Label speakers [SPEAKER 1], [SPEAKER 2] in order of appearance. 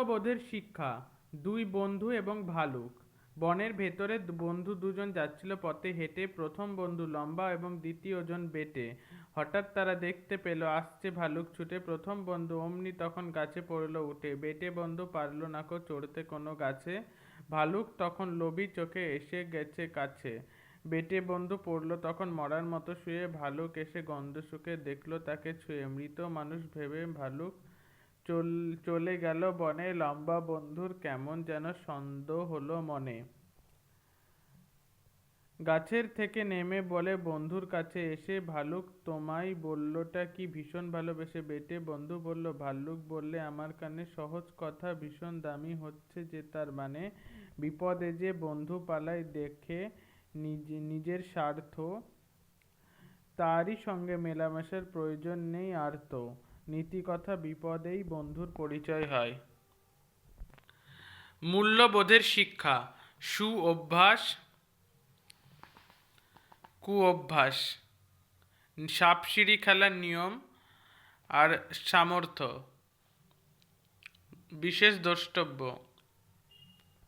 [SPEAKER 1] মূল্যবোধের শিক্ষা, দুই বন্ধু এবং ভালুক। বনের ভেতরে বন্ধু দুজন যাচ্ছিল পথে হেঁটে, প্রথম বন্ধু লম্বা এবং দ্বিতীয়জন বেটে। হঠাৎ তারা দেখতে পেল, আসছে ভালুক ছুটে। প্রথম বন্ধু অমনি তখন গাছে পড়ল উঠে। বেটে বন্ধু পারল না কো চড়তে কোনো গাছে। ভালুক তখন লোভী চোখে এসে গেছে কাছে। বেটে বন্ধু পড়ল তখন মরার মতো শুয়ে। ভালুক এসে গন্ধ শুকে দেখল তাকে ছুঁয়ে। মৃত মানুষ ভেবে ভালুক চল গেল বনে, লম্বা বন্ধুর কেমন যেন সন্দ হলো মনে। গাছের থেকে নেমে বলে, বন্ধুর কাছে এসে ভালুক, তোমায় বললোটা কি ভীষণ ভালোবেসে? বেটে বন্ধু বলল ভাল্লুক বললে আমার কানে সহজ কথা ভীষণ দামি হচ্ছে যে তার মানে বিপদে যে বন্ধু পালায় দেখে নিজে, নিজের স্বার্থ, তারই সঙ্গে মেলামেশার প্রয়োজন নেই আর তো। নীতিকথা বিপদেই বন্ধুর পরিচয় হয়। মূল্যবোধের শিক্ষা সু অভ্যাস কু অভ্যাস সাপসিঁড়ি খেলার নিয়ম আর সামর্থ্য, বিশেষ দ্রষ্টব্য।